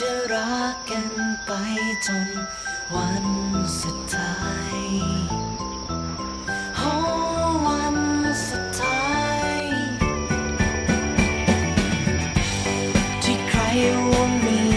จะรักกันไปจนวันสุดท้ายวันสุดท้าย ที่ใครวงมี